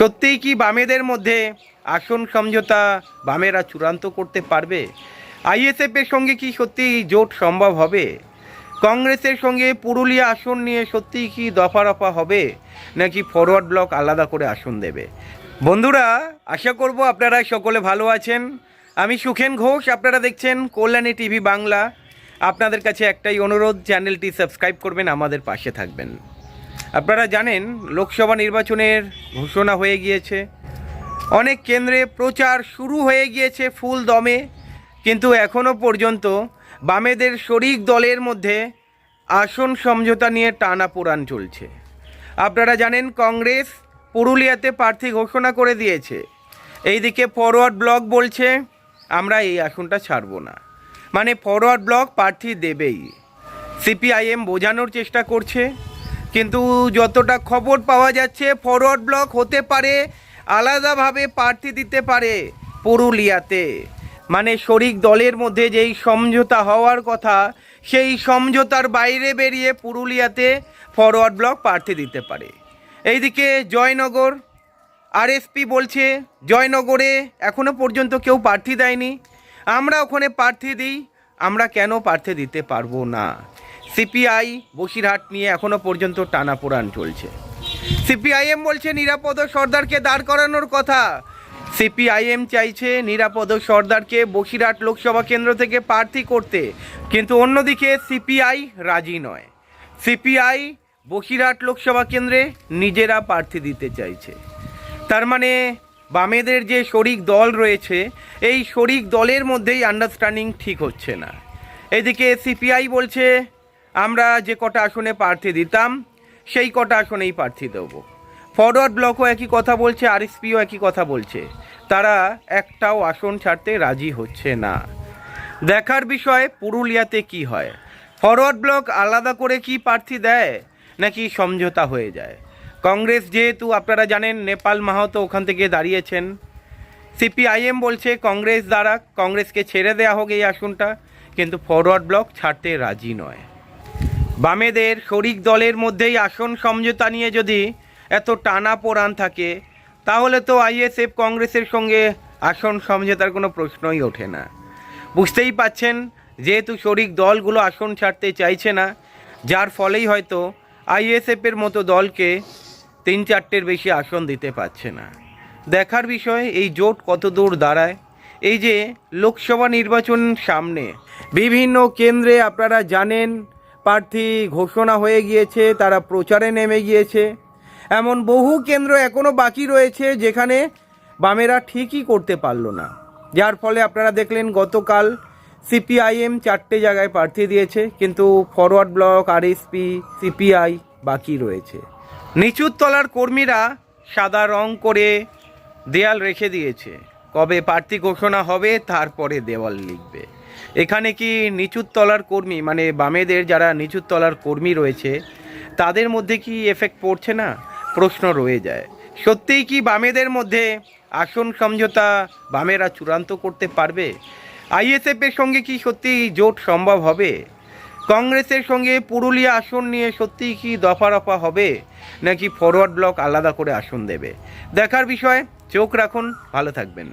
সত্যিই কি বামেদের মধ্যে আসন সমঝোতা বামেরা চূড়ান্ত করতে পারবে? আইএসএফের সঙ্গে কি সত্যি জোট সম্ভব হবে? কংগ্রেসের সঙ্গে পুরুলিয়া আসন নিয়ে সত্যিই কি দফা রফা হবে? নাকি ফরওয়ার্ড ব্লক আলাদা করে আসন দেবে? বন্ধুরা, আশা করব আপনারা সকলে ভালো আছেন। আমি সুখেন ঘোষ, আপনারা দেখছেন কল্যাণী টিভি বাংলা। আপনাদের কাছে একটাই অনুরোধ, চ্যানেলটি সাবস্ক্রাইব করবেন, আমাদের পাশে থাকবেন। আপনারা জানেন, লোকসভা নির্বাচনের ঘোষণা হয়ে গিয়েছে। অনেক কেন্দ্রে প্রচার শুরু হয়ে গিয়েছে ফুল দমে, কিন্তু এখনও পর্যন্ত বামেদের শরিক দলের মধ্যে আসন সমঝোতা নিয়ে টানা পোড়ান চলছে। আপনারা জানেন, কংগ্রেস পুরুলিয়াতে প্রার্থী ঘোষণা করে দিয়েছে। এইদিকে ফরওয়ার্ড ব্লক বলছে, আমরা এই আসনটা ছাড়বো না। মানে ফরওয়ার্ড ব্লক প্রার্থী দেবেই। সিপিআইএম বোঝানোর চেষ্টা করছে। কিন্তু যতটা খবর পাওয়া যাচ্ছে ফরওয়ার্ড ব্লক হতে পারে, আলাদাভাবে প্রার্থী দিতে পারে পুরুলিয়াতে। মানে শরিক দলের মধ্যে যেই সমঝোতা হওয়ার কথা, সেই সমঝোতার বাইরে বেরিয়ে পুরুলিয়াতে ফরওয়ার্ড ব্লক প্রার্থী দিতে পারে। এইদিকে জয়নগর, আরএসপি বলছে, জয়নগরে এখনও পর্যন্ত কেউ প্রার্থী দেয়নি। আমরা ওখানে প্রার্থী দিই, আমরা কেন প্রার্থী দিতে পারব না? সিপিআই বসিরহাট নিয়ে এখনও পর্যন্ত টানাপোড়ান চলছে। সিপিআইএম বলছে, নিরাপদ সর্দারকে দাঁড় করানোর কথা। সিপিআইএম চাইছে, নিরাপদ সর্দারকে বসিরহাট লোকসভা কেন্দ্র থেকে প্রার্থী করতে। কিন্তু অন্যদিকে সিপিআই রাজি নয়। সিপিআই বসিরহাট লোকসভা কেন্দ্রে নিজেরা প্রার্থী দিতে চাইছে। তার মানে বামেদের যে শরিক দল রয়েছে, এই শরিক দলের মধ্যেই আন্ডারস্ট্যান্ডিং ঠিক হচ্ছে না। এদিকে সিপিআই বলছে আমরা যে কটা আসনে প্রার্থী দিতাম, সেই কটা আসনেই প্রার্থী দেবো। ফরওয়ার্ড ব্লকও একই কথা বলছে আর আরএসপিও একই কথা বলছে। তারা একটাও আসন ছাড়তে রাজি হচ্ছে না। দেখার বিষয়, পুরুলিয়াতে কি হয়? ফরওয়ার্ড ব্লক আলাদা করে কি প্রার্থী দেয়, নাকি সমঝোতা হয়ে যায়? কংগ্রেস যেহেতু, আপনারা জানেন, নেপাল মাহাতো ওখান থেকে দাঁড়িয়েছেন। সিপিআইএম বলছে, কংগ্রেস দ্বারা কংগ্রেসকে ছেড়ে দেওয়া হোক এই আসনটা, কিন্তু ফরওয়ার্ড ব্লক ছাড়তে রাজি নয়। বামেদের শরিক দলের মধ্যেই আসন সমঝোতা নিয়ে যদি এত টানা পোড়ান থাকে, তাহলে তো আইএসএফ কংগ্রেসের সঙ্গে আসন সমঝোতার কোনো প্রশ্নই ওঠে না। বুঝতেই পাচ্ছেন, যেহেতু শরিক দলগুলো আসন ছাড়তে চাইছে না, যার ফলেই হয়তো আইএসএফের মতো দলকে তিন চারটের বেশি আসন দিতে পারছে না। দেখার বিষয়, এই জোট কত দূর দাঁড়ায়? এই যে লোকসভা নির্বাচন সামনে, বিভিন্ন কেন্দ্রে আপনারা জানেন প্রার্থী ঘোষণা হয়ে গিয়েছে, তারা প্রচারে নেমে গিয়েছে। এমন বহু কেন্দ্র এখনও বাকি রয়েছে যেখানে বামেরা ঠিকই করতে পারল না। যার ফলে আপনারা দেখলেন গতকাল সিপিআইএম চারটে জায়গায় প্রার্থী দিয়েছে, কিন্তু ফরওয়ার্ড ব্লক, আরএসপি, সিপিআই বাকি রয়েছে। নিচুর তলার কর্মীরা সাদা রং করে দেয়াল রেখে দিয়েছে। কবে প্রার্থী ঘোষণা হবে, তারপরে দেওয়াল লিখবে। এখানে কি নিচুর তলার কর্মী মানে বামেদের যারা নিচুর তলার কর্মী রয়েছে, তাদের মধ্যে কি এফেক্ট পড়ছে না? প্রশ্ন রয়ে যায়। সত্যিই কি বামেদের মধ্যে আসন সমঝোতা বামেরা চূড়ান্ত করতে পারবে? আইএসএফের সঙ্গে কি সত্যি জোট সম্ভব হবে? কংগ্রেসের সঙ্গে পুরুলিয়া আসন নিয়ে সত্যিই কি দফা রফা হবে? নাকি ফরওয়ার্ড ব্লক আলাদা করে আসন দেবে? দেখার বিষয়, চোখ রাখুন, ভালো থাকবেন।